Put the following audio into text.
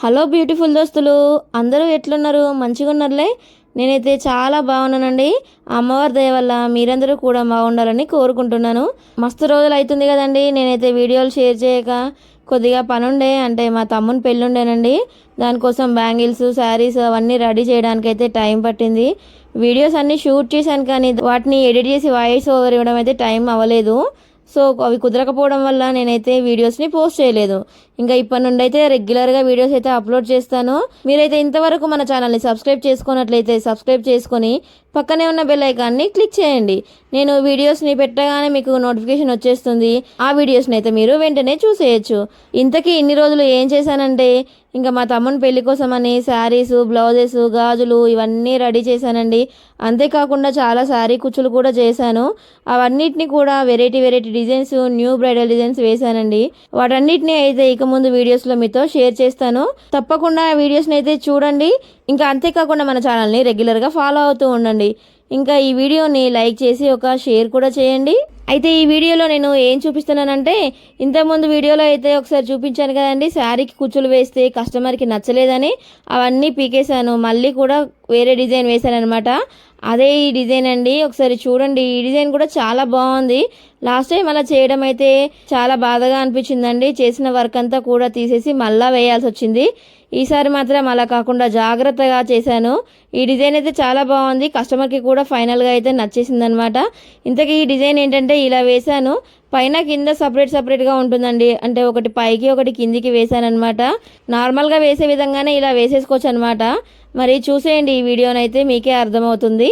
Hello beautiful దోస్తులు అందరూ ఎట్లున్నారు? మంచిగా ఉన్నారులే? నేనైతే చాలా బాగున్నానండి. అమ్మవారి దయ వల్ల మీరందరూ కూడా బాగుండాలని కోరుకుంటున్నాను. మస్తు రోజులు అవుతుంది కదండి. నేనైతే వీడియోలు షేర్ చేయక కొద్దిగా పనుండే అంటే మా తమ్ముని పెళ్ళి ఉండేనండి దానికోసం బ్యాంగిల్స్ శారీస్ అవన్నీ రెడీ చేయడానికి అయితే టైం పట్టింది. వీడియోస్ అన్నీ షూట్ చేశాను కానీ వాటిని ఎడిట్ చేసి వాయిస్ ఓవర్ ఇవ్వడం అయితే టైం అవ్వలేదు. సో అవి కుదరకపోవడం వల్ల నేనైతే వీడియోస్ని పోస్ట్ చేయలేదు. ఇంకా ఇప్పటి నుండి అయితే రెగ్యులర్గా వీడియోస్ అయితే అప్లోడ్ చేస్తాను. మీరైతే ఇంతవరకు మన ఛానల్ని సబ్స్క్రైబ్ చేసుకున్నట్లయితే సబ్స్క్రైబ్ చేసుకొని పక్కనే ఉన్న బెల్ ఐకాన్ని క్లిక్ చేయండి. నేను వీడియోస్ని పెట్టగానే మీకు నోటిఫికేషన్ వచ్చేస్తుంది. ఆ వీడియోస్ని అయితే మీరు వెంటనే చూసేయచ్చు. ఇంతకీ ఇన్ని రోజులు ఏం చేశానంటే ఇంకా మా తమ్ముని పెళ్ళి కోసమని శారీస్ బ్లౌజెస్ గాజులు ఇవన్నీ రెడీ చేశానండి. అంతేకాకుండా చాలా శారీ కుచ్చులు కూడా చేశాను. అవన్నిటిని కూడా variety variety designs new bridal designs వేశానండి. వాటన్నిటిని అయితే ఇక ముందు వీడియోస్లో మీతో షేర్ చేస్తాను. తప్పకుండా ఆ వీడియోస్ని అయితే చూడండి. ఇంకా అంతేకాకుండా మన ఛానల్ని రెగ్యులర్గా ఫాలో అవుతూ ఉండండి. ఇంకా ఈ వీడియోని లైక్ చేసి ఒక షేర్ కూడా చేయండి. అయితే ఈ వీడియోలో నేను ఏం చూపిస్తున్నానంటే ఇంతకుముందు వీడియోలో అయితే ఒకసారి చూపించాను కదండి శారీకి కుచ్చులు వేస్తే కస్టమర్కి నచ్చలేదని అవన్నీ పీకేశాను. మళ్ళీ కూడా వేరే డిజైన్ వేశాను అనమాట అదే ఈ డిజైన్ అండి. ఒకసారి చూడండి. ఈ డిజైన్ కూడా చాలా బాగుంది. లాస్ట్ టైం అలా చేయడం అయితే చాలా బాధగా అనిపించిందండి. చేసిన వర్క్ అంతా కూడా తీసేసి మళ్ళా వేయాల్సి వచ్చింది. ఈసారి మాత్రం అలా కాకుండా జాగ్రత్తగా చేశాను. ఈ డిజైన్ అయితే చాలా బాగుంది. కస్టమర్కి కూడా ఫైనల్గా అయితే నచ్చేసింది అనమాట ఇంతకీ ఈ డిజైన్ ఏంటంటే ఇలా వేశాను. పైన కింద సపరేట్ సపరేట్గా ఉంటుందండి. అంటే ఒకటి పైకి ఒకటి కిందికి వేశాను అనమాట నార్మల్గా వేసే విధంగానే ఇలా వేసేసుకోవచ్చు అనమాట మరి చూసేయండి ఈ వీడియోనైతే మీకే అర్థమవుతుంది.